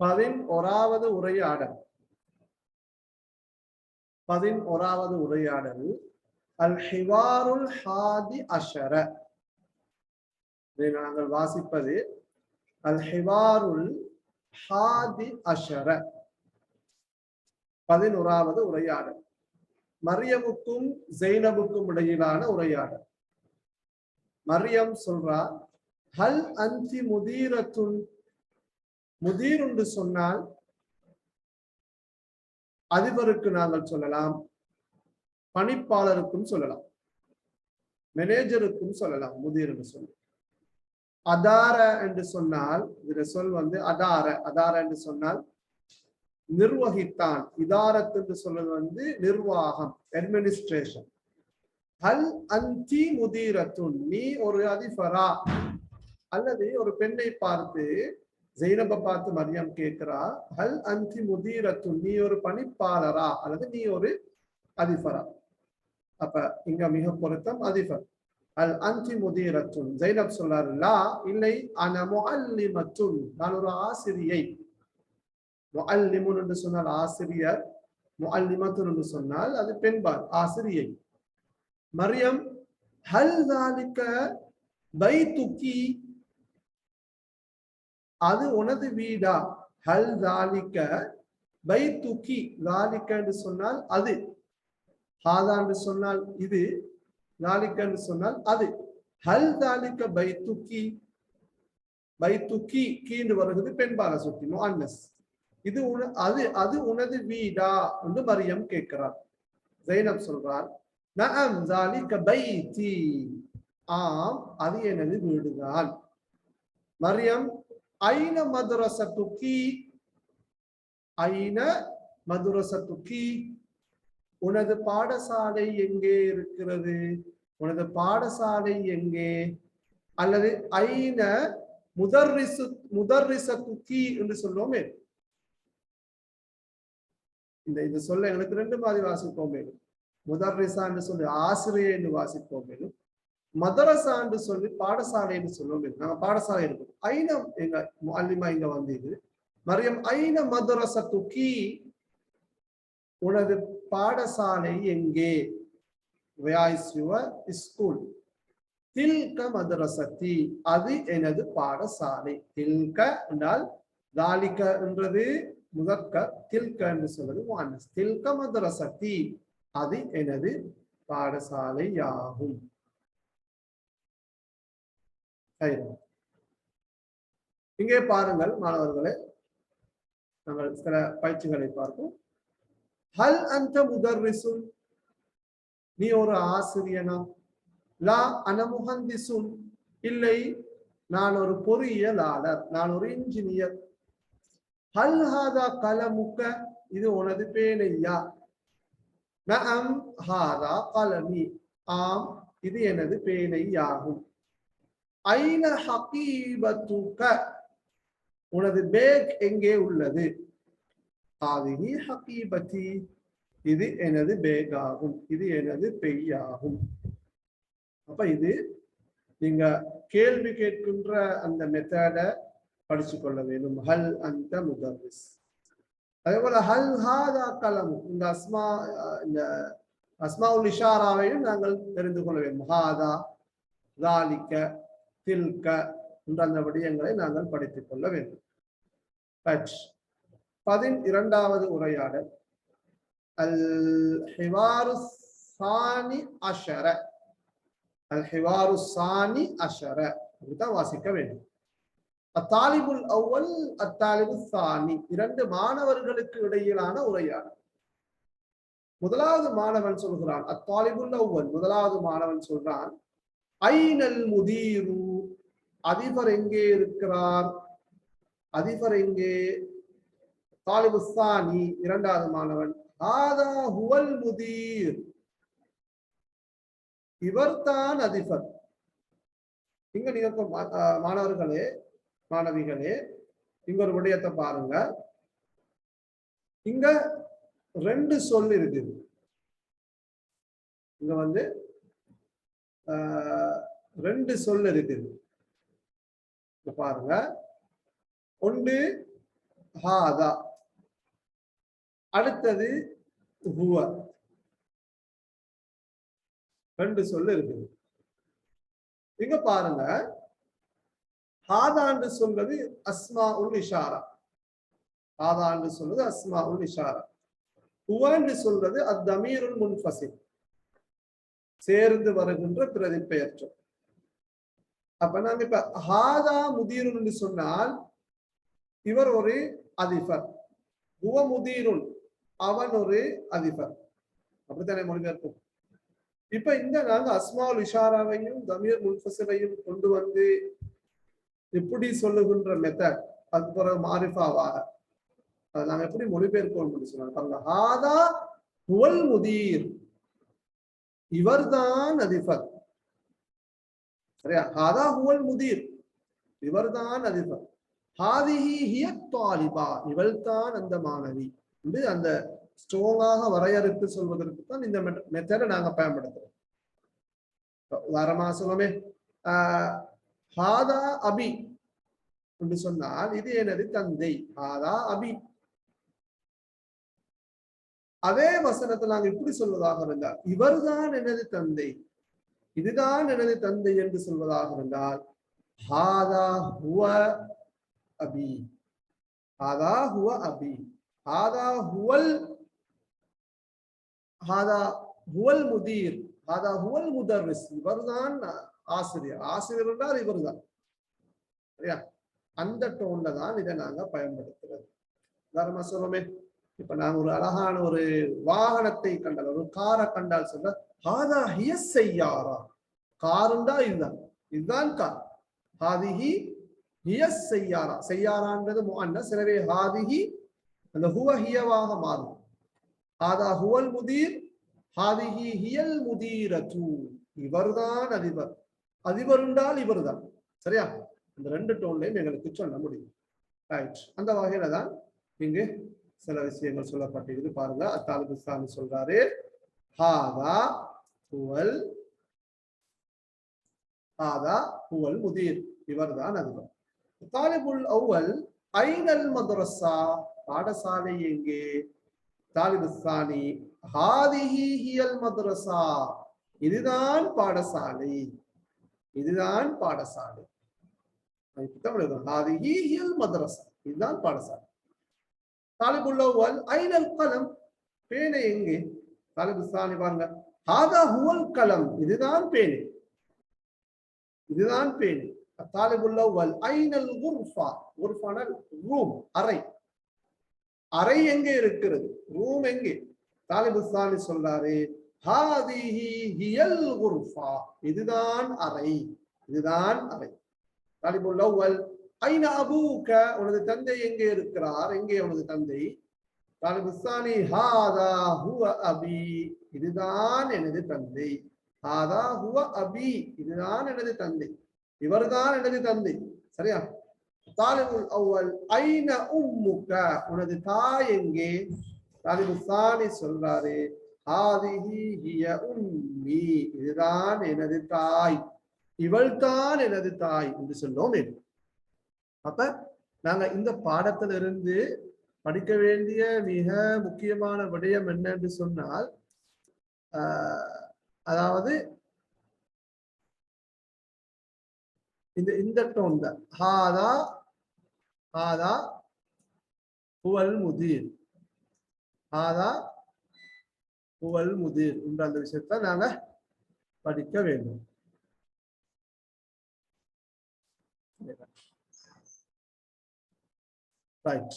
பதினோராவது உரையாடல் பதினோராவது உரையாடல் அல் ஹிவாருல் ஹாதி அஷர. நாங்கள் வாசிப்பது அல் ஹிவாருல் ஹாதி அஷர. பதினோராவது உரையாடல் மரியமுக்கும் ஜெய்னபுக்கும் இடையிலான உரையாடல் மரியம் சொல்றா ஹல் அந்தி முதீரத்துன் முதீர் என்று சொன்னால் அதிபருக்கு நாங்கள் சொல்லலாம் பணிப்பாளருக்கும் சொல்லலாம் மேனேஜருக்கும் சொல்லலாம் முதிர் என்று சொல்லி. அதார என்று சொன்னால் இதுல சொல் வந்து அதார அதார என்று சொன்னால் நிர்வகித்தான் இதாரத் என்று சொல்வது வந்து நிர்வாகம் அட்மினிஸ்ட்ரேஷன் ஹல் அந்தி முதிரத்துன் நீ ஒரு அதிபரா? அல்லது ஒரு பெண்ணை பார்த்து ஜெயினப பார்த்து மரியம் கேட்கிறா ஹல் அந்தி முதீரத்து நீ ஒரு பணிப்பாளரா? அல்லது நீ ஒரு அதிபரா? அப்ப இங்க மிக பொருத்தம் அதிபர். அல் அந்தி முதீரத்துன் ஜெயினப் சொல்றாரு லா இல்லை அன முஅல்லிமத்துன். நான் ஒரு ஆசிரியை. முஅல்லிமுன் என்று சொன்னால் ஆசிரியர் முஅல்லிமத்துன் என்று சொன்னால் அது பெண்பால் ஆசிரியை. மரியம் ஹல் தாலிக்க பைத்துக்கி அது உனது வீடா? ஹல் தாலிக்க பை தாலிக்க என்று சொன்னால் அது. ஹாதான்னு என்று சொன்னால் இது தாலிக்கன்று சொன்னால் அது. ஹல் தாலிக்க பை துக்கி கீண்டு வருகிறது பெண்பால சுத்தி அன்னஸ் இது உன அது அது உனது வீடா? என்று மரியம் கேட்கிறார். ஜெய்னப் சொல்றார் நஅம் பை தீ ஆம் அது எனது வீடுதான். Mariam Aina madrasatuki? Aina madrasatuki? உனது பாடசாலை எங்கே இருக்கிறது உனது பாடசாலை எங்கே அல்லது ஐன முதர்ரிசு முதர்ரிசத்துக்கி என்று சொல்லுவோமே இந்த இது சொல்ல எங்களுக்கு ரெண்டு மாதிரி வாசிப்போம் மேலும் முதர்ரிசா என்று சொல்லி ஆசிரியர் என்று வாசிப்போம் மேலும் மதரசா என்று சொல்லி பாடசாலைன்னு சொல்லுவோம் மேலும் நாங்க பாடசாலை இருக்கும் ஐன எங்க அல்லிமா இங்க வந்தது. மரியம் ஐன மதரசத்துக்கி உனது பாடசாலை எங்கே? வயாய்ஸ் யுவர் ஸ்கூல் தில்க மதரசத்தி அது எனது பாடசாலை. தில்க என்றால் தாலிக்க என்றது முதற்க தில்க என்று சொல்வது வானஸ். தில்க மதரசத்தி அது எனது பாடசாலை யாகும் இங்கே பாருங்கள் மாணவர்களே. நாங்கள் சில பயிற்சிகளை பார்ப்போம். ஹல் அந்த முதர்ரிசுன் நீ ஒரு ஆசிரியனா? லா அனமுகந்திசுன் இல்லை நான் ஒரு பொறியியலாளர் நான் ஒரு இன்ஜினியர். ஹல் ஹாதா கலமுக்க? இது உனது பேனையா நம் ஹாதா கலமி. ஆம் இது எனது பேனையாகும் ஐன ஹகீபத்துக? உனது பேக் எங்கே உள்ளது? ஆதிஹி ஹகீபதி. இது எனது பேக் ஆகும் இது எனது பெய்யாகும். அப்ப இது நீங்க கேள்வி கேட்கின்ற அந்த மெத்தட படிச்சு கொள்ள வேண்டும். ஹல் அந்த முதர்விஸ் அதே போல ஹல் ஹாதா கலம். இந்த அஸ்மா இந்த அஸ்மா உல் இஷாராவையும் நாங்கள் தெரிந்து கொள்ள வேண்டும். ஹாதா தாலிக்க தில்க என்ற அந்த விடயங்களை நாங்கள் படித்துக் கொள்ள வேண்டும். பதின் இரண்டாவது உரையாடல். அல் ஹிவாரு சானி அஷர. அல் ஹிவாரு சானி அஷர. அப்படித்தான் வாசிக்க வேண்டும். அத்தாலிபுல் அவ்வல் அத்தாலிபு சானி. இரண்டு மாணவர்களுக்கு இடையிலான உரையாடல். முதலாவது மாணவன் சொல்கிறான் அத்தாலிபுல் அவ்வல். முதலாவது மாணவன் சொல்றான் ஐநல் முதீரு அதிபர் எங்கே இருக்கிறார்? அதிபர் எங்கே? தாலிபு சானி இரண்டாவது மாணவன். ஆதா ஹுவல் முதீர். இவர்தான் அதிபர். இங்க நீங்க மாணவர்களே மாணவிகளே இங்க ஒரு விடயத்தை பாருங்க. இங்க ரெண்டு சொல் இருக்குது. இங்க வந்து ரெண்டு சொல் இருக்குது. பாருங்க. ஒன்று ஹாதா. அடுத்தது ஹுவ. ரெண்டு சொல்லு இருக்குது. இங்க பாருங்க. ஹாதாண்டு சொல்றது அஸ்மா உல் இஷாரா. ஹாதாண்டு சொல்வது அஸ்மா உல் இஷாரா. ஹுவாண்டு சொல்றது அத்தமீருல் முன்ஃபசில். சேர்ந்து வருகின்ற பிரதிப்பெயர்ச்சொல். அப்ப நாங்க இப்ப ஹாதா முதீருன்னு சொன்னால் இவர் ஒரு அதிபர். ஹுவ முதீருன் அவன் ஒரு அதிபர். அப்படித்தானே மொழிபெயர்ப்போம் இப்ப இந்த நாங்க அஸ்மால் இஷாராவையும் தமீர் முன்ஃபசலையும் கொண்டு வந்து எப்படி சொல்லுகின்ற மெத்தட் அது பிறகு மாரிஃபாவாக. அதை நாங்க எப்படி மொழிபெயர்ப்போம் அப்படின்னு சொன்னாங்க பாருங்க. ஹாதா ஹுவல் முதீர். இவர்தான் அதிபர். சரியா? ஹாதா ஹுவல் முதீர். இவர்தான் அதிபர். ஹாதிஹி ஹிய தாலிபா இவள்தான் அந்த மாணவி. என்று அந்த ஸ்ட்ராங்காக வரையறுத்து சொல்வதற்கு தான் இந்த மெத்தடை நாங்க பயன்படுத்துறோம். உதாரணமா மாசமே ஆஹ் ஹாதா அபி என்று சொன்னால் இது எனது தந்தை. ஹாதா அபி. அதே வசனத்தை நாங்க இப்படி சொல்வதாக இருந்தால் இவர்தான் எனது தந்தை. இதுதான் எனது தந்தை என்று சொல்வதாக இருந்தால் ஹாதா ஹுவ அபி. ஹாதா ஹுவ அபி. ஹாதா ஹுவல் ஹாதா ஹுவல் முதீர். ஹாதா ஹுவல் முதர்ரிஸ். இவர்தான் ஆசிரியர். ஆசிரியர் என்றால் இவர்தான். சரியா? அந்த டோன்ல தான் இதை நாங்க பயன்படுத்துறது. உதாரணமா சொல்லுமே இப்ப நான் ஒரு அழகான ஒரு வாகனத்தை கண்டால் ஒரு காரை கண்டால் சொல்ற ஹாதா ஹியஸ் செய்யாரா காருண்டா இதுதான்? இதுதான் கார். ஹாதிஹி ஹியஸ் செய்யாரா செய்யாரான்றது முஅன்னா சிலவே ஹாதிஹி அந்த ஹுவ ஹியவாக மாறும். ஹாதா ஹுவல் முதீர் ஹாதிஹி ஹியல் முதீரது. இவர்தான் அதிபர். அதிபர் என்றால் இவர்தான். சரியா? இந்த ரெண்டு டோன்லையும் எங்களுக்கு சொல்ல முடியும். ரைட் அந்த வகையில தான் இங்கு சில விஷயங்கள் சொல்லப்பட்டிருக்கு பாருங்க அத்தாலிபிஸ்தான் சொல்றாரு. ஹாதா புவல். ஹாதா புவல் முதீர். இவர்தான் அதுவர் தாலிபுல் அவ்வல் ஐனல் மதுரஸா. பாடசாலை எங்கே? தாலிபுஸ்தானி ஹாதிஹி ஹியல் மதுரஸா. இதுதான் பாடசாலை. இதுதான் பாடசாலை. ஹாதிஹி ஹியல் மதரசா இதுதான் பாடசாலை. தாலிபுல் அவ்வல் ஐனல் கலம். பேனை எங்கே? தாலிபுஸ்தானி பாருங்க ஹாதா ஹுவல் கலம். இதுதான் பேனை. இதுதான் பேணி தாலிபுல் அவ்வல் ஐனல் குர்ஃபா குர்ஃபான ரூம் அறை. அறை எங்கே இருக்கிறது? ரூம் எங்கே? தாலிபுஸ்தானி சொல்றாரு ஹாதிஹி ஹியல் குர்ஃபா இதுதான் அறை. இதுதான் அறை. தாலிபுல் அவ்வல் ஐநா அபூக்க உனது தந்தை எங்கே இருக்கிறார்? எங்கே உனது தந்தை? காலபுஸ்தானி ஹாதா ஹுவ அபி. இதுதான் எனது தந்தை. ஹாதா ஹுவ அபி. இதுதான் எனது தந்தை. இவர்தான் எனது தந்தை. சரியா? தாலிபுல் அவ்வல் ஐன உம்முக்க. உனது தாய் எங்கே? தாலிபுஸ்தானி சொல்றாரு ஹாதிஹி ஹிய உம்மி. இதுதான் எனது தாய். இவள்தான் எனது தாய் என்று சொன்னோம். அப்ப நாங்க இந்த பாடத்திலிருந்து படிக்க வேண்டிய மிக முக்கியமான விடயம் என்னன்னு சொன்னால் ஆஹ் அதாவது இந்த இந்த டோன் தான். ஹாதா ஹாதா புவல் முதீர் ஹாதா புவல் முதிர் என்ற அந்த விஷயத்த நாங்க படிக்க வேண்டும். ரைட்